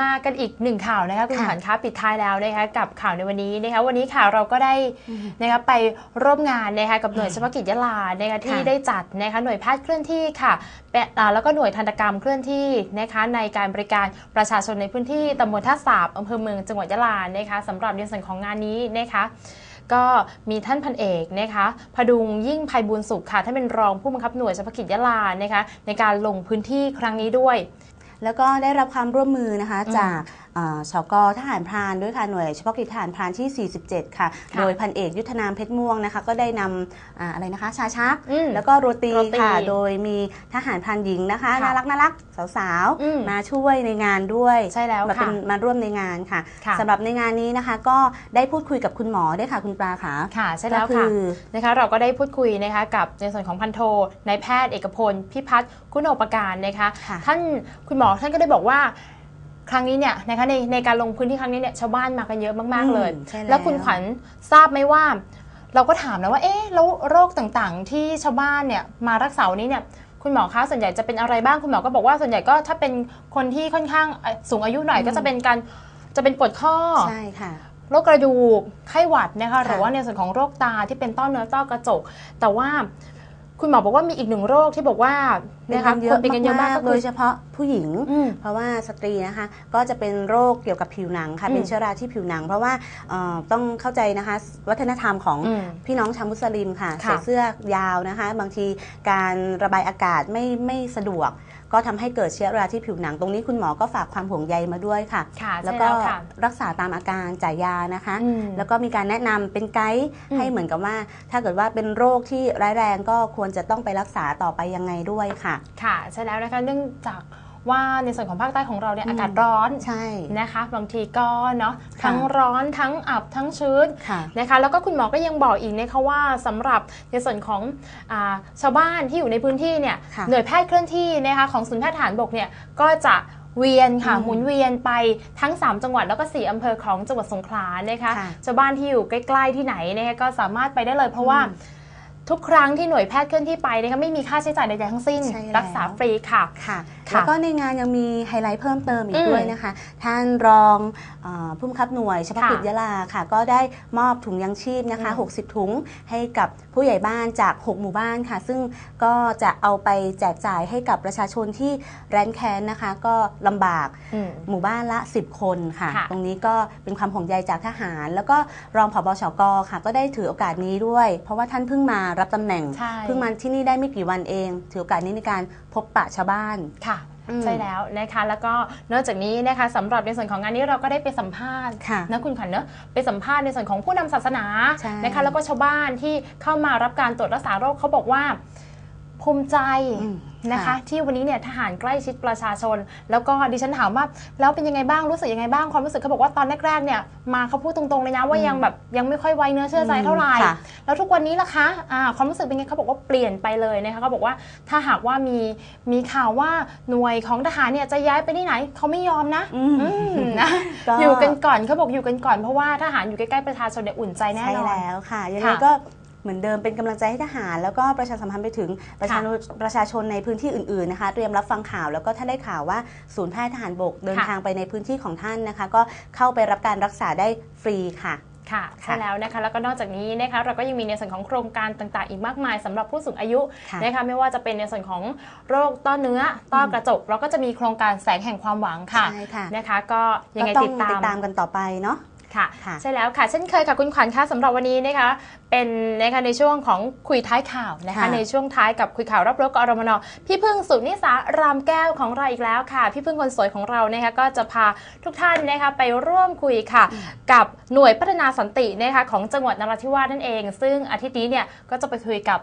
มากันอีกหนึ่งข่าวนะคะคุณค่ะขวัญคะปิดท้ายแล้วนะคะกับข่าวในวันนี้นะคะวันนี้ค่ะเราก็ได้นะคะไปร่วมงานนะคะกับหน่วยเฉพาะกิจยะลานะคะที่ค่ะได้จัดนะคะหน่วยแพทย์เคลื่อนที่ค่ะแปะอ่าแล้วก็หน่วยทันตกรรมเคลื่อนที่นะคะในการบริการประชาชนในพื้นที่ตำบลท่าสาบอำเภอเมืองจังหวัดยะลานะคะสำหรับในส่วนของงานนี้นะคะก็มีท่านพันเอกนะคะพดุงยิ่งภัยบุญสุขค่ะท่านเป็นรองผู้บังคับหน่วยเฉพาะกิจยะลานะคะในการลงพื้นที่ครั้งนี้ด้วย แล้วก็ได้รับความร่วมมือนะคะอืมจาก เอ่อชกทหารพรานด้วยค่ะหน่วยเฉพาะกิจทหารพรานที่ 47 ค่ะ ค่ะโดยพันเอกยุทธนามเพชรม่วงนะคะ ก็ได้นำอาอะไรนะคะ ชาชัก อืมแล้วก็โรตีโรตีค่ะ โดยมีทหารพรานหญิงนะคะค่ะน่ารักน่ารักสาวอืม ๆมาช่วยในงานด้วยใช่แล้วมาเป็ค่ะนมาร่วมในงานค่ะค่ะ สำหรับในงานนี้นะคะ ก็ได้พูดคุยกับคุณหมอด้วยค่ะคุณปลาค่ะค่ะใช่แล้วก็ค่ะคือนะคะเราก็ได้พูดคุยนะคะกับในส่วนของพันโทนายแพทย์เอกพลพิพัฒน์คุณโอปการนะคะ ค่ะท่านคุณหมอท่านก็ได้บอกว่า ครั้งนี้เนี่ยนะคะในในการลงพื้นที่ครั้งนี้เนี่ยชาวบ้านมากันเยอะมากๆเลยอืมใช่แล้ว แล้วคุณขวัญทราบไหมว่า เราก็ถามนะว่าเอ๊ะแล้วโรคต่างๆ ที่ชาวบ้านเนี่ยมารักษาวันนี้เนี่ยคุณหมอคะส่วนใหญ่จะเป็นอะไรบ้างคุณหมอก็บอกว่าส่วนใหญ่ก็ถ้าเป็นคนที่ค่อนข้างเอ่อสูงอายุหน่อยก็จะเป็นการจะเป็นปวดข้อ ใช่ค่ะ โรคกระดูกไข้หวัดนะคะค่ะหรือว่าในส่วนของโรคตาที่เป็นต้อเนื้อต้อกระจก แต่ว่า คุณหมอบอกว่ามีอีกหนึ่งโรคที่บอกว่าเป็นนะกัคะนเยอะเป็นกันเยอะมากก็โดคืยอเฉพาะผู้หญิงอืมเพราะว่าสตรีนะคะก็จะเป็นโรคเกี่ยวกับผิวหนังค่ะอืมเป็นเชื้อราที่ผิวหนัง เพราะว่าเอ่อต้องเข้าใจนะคะวัฒนธรรมของอืมพี่น้องชาวมุสลิมค่ะค่ะใส่เสื้อยาวนะคะ บางทีการระบายอากาศไม่ไม่สะดวก ก็ทำให้เกิดเชื้อราที่ผิวหนังตรงนี้คุณหมอก็ฝากความห่วงใยมาด้วยค่ะค่ะแล้วใช่ก็แล้วค่ะรักษาตามอาการจ่ายยานะคะอืมแล้วก็มีการแนะนำเป็นไกด์อืมให้เหมือนกับว่า ถ้าเกิดว่าเป็นโรคที่ร้ายแรงก็ควรจะต้องไปรักษาต่อไปยังไงด้วยค่ะ ค่ะใช่แล้วนะคะเนื่องจาก ว่าในส่วนของภาคใต้ของเราเนี่ยอืมอากาศร้อนใช่นะคะบางทีก็เนาะค่ะทั้งร้อนทั้งอับทั้งชื้นค่ะนะคะแล้วก็คุณหมอก็ยังบอกอีกนะคะว่าสำหรับในส่วนของอาชาวบ้านที่อยู่ในพื้นที่เนี่ยค่ะหน่วยแพทย์เคลื่อนที่นะคะของศูนย์แพทย์ทหารบกเนี่ยก็จะเวียนค่ะอืมหมุนเวียนไปทั้ง 3 จังหวัดแล้วก็ 4 อำเภอของจังหวัดสงขลานะคะค่ะชาวบ้านที่อยู่ใกล้ ๆที่ไหนนะคะก็สามารถไปได้เลยเพราะว่าอืม ทุกครั้งที่หน่วยแพทย์เคลื่อนที่ไปนะคะไม่มีค่าใช้จ่ายใดๆทั้งสิ้น ใช่แล้ว รักษาฟรีค่ะ ค่ะค่ะแล้วก็ในงานยังมีไฮไลท์เพิ่มเติมอีอืกมด้วยนะคะ ท่านรองเออผู้บังคับหน่วยเฉพาะค่ะกิจยะลาค่ะ ก็ได้มอบถุงยังชีพนะคะ อืม 60 ถุงให้กับผู้ใหญ่บ้านจาก 6 หมู่บ้านค่ะ ซึ่งก็จะเอาไปแจกจ่ายให้กับประชาชนที่แร้นแค้นนะคะ ก็ลำบาก อืม หมู่บ้านละ 10 คนค่ะ ค่ะตรงนี้ก็เป็นความห่วงใยจากทหาร แล้วก็รองผบชกค่ะ ก็ได้ถือโอกาสนี้ด้วย เพราะว่าท่านเพิ่งมารับตำแหน่งใช่เพิ่งมาที่นี่ได้ไม่กี่วันเอง ถือโอกาสนี้ในการพบปะชาวบ้านค่ะอืมใช่แล้วนะคะแล้วก็นอกจากนี้นะคะสำหรับในส่วนของงานนี้เราก็ได้ไปสัมภาษณ์ค่ะนะคุณขวัญเนอะไปสัมภาษณ์ในส่วนของผู้นำศาสนาใช่นะคะแล้วก็ชาวบ้านที่เข้ามารับการตรวจรักษาโรคเขาบอกว่า ภูมิใจอืมนะคะค่ะที่วันนี้เนี่ยทหารใกล้ชิดประชาชน แล้วก็ดิฉันถามว่าแล้วเป็นยังไงบ้างรู้สึกยังไงบ้างความรู้สึกเขาบอกว่าตอนแรกๆเนี่ยมาเขาพูดตรงๆเลยนะว่าอืมยังแบบยังไม่ค่อยไว้เนื้อเชื่อใจเท่าไหร่ค่ะแล้วทุกวันนี้ล่ะคะอ่าความรู้สึกเป็นไงเขาบอกว่าเปลี่ยนไปเลยนะคะเขาบอกว่าถ้าหากว่ามีมีข่าวว่าหน่วยของทหารเนี่ยจะย้ายไปที่ไหนเขาไม่ยอมนะอืมอืมนะก็อยู่กันก่อนเขาบอกอยู่กันก่อนเพราะว่าทหารอยู่ใกล้ๆประชาชนเนี่ยอุ่นใจแน่ใช่นอนแล้วค่ะยังไงค่ะก็ เหมือนเดิมเป็นกำลังใจให้ทหาร แล้วก็ประชาสัมพันธ์ไปถึงประชาชนประชาชนในพื้นที่อื่นๆนะคะเตรียมรับฟังข่าว แล้วก็ถ้าได้ข่าวว่าศูนย์แพทย์ทหารบกเดินค่ะทางไปในพื้นที่ของท่านนะคะ ก็เข้าไปรับการรักษาได้ฟรีค่ะค่ะค่ะใช่แล้วนะคะแล้วก็นอกจากนี้นะคะเราก็ยังมีในส่วนของโครงการต่างๆ อีกมากมายสำหรับผู้สูงอายุค่ะนะคะไม่ว่าจะเป็นในส่วนของโรคต้อเนื้อต้อกระจก เราก็จะมีโครงการแสงแห่งความหวังค่ะใช่ค่ะนะคะ ก็ยังไงก็ต้อติงดตาติมดตามกันต่อไปเนาะ ค่ะค่ะ ใช่แล้วค่ะ เช่นเคยค่ะคุณขวัญคะสำหรับวันนี้นะคะ เป็นนะคะในช่วงของคุยท้ายข่าวนะคะค่ะในช่วงท้ายกับคุยข่าวรับรบกอรมนพี่พึ่งสุนิสารามแก้วของเราอีกแล้วค่ะ พี่พึ่งคนสวยของเรานะคะก็จะพาทุกท่านนะคะไปร่วมคุยค่ะ กับหน่วยพัฒนาสันตินะคะของจังหวัดนราธิวาสนั่นเอง ซึ่งอาทิตย์นี้เนี่ยก็จะไปคุยกับ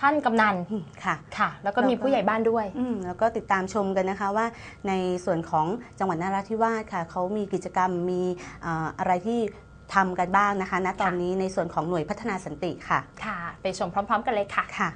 ท่านกำนันอืมค่ะค่ะ แล้วก็มีผู้ใหญ่บ้านด้วยอืมแล้วก็ติดตามชมกันนะคะว่า ในส่วนของจังหวัดนราธิวาสค่ะเขามีกิจกรรมมีเอ่ออะไรที่ทำกันบ้างนะคะณตอนนี้ในส่วนของหน่วยพัฒนาสันติค่ะ ค่ะ ไปชมพร้อม ๆ กันเลยค่ะค่ะ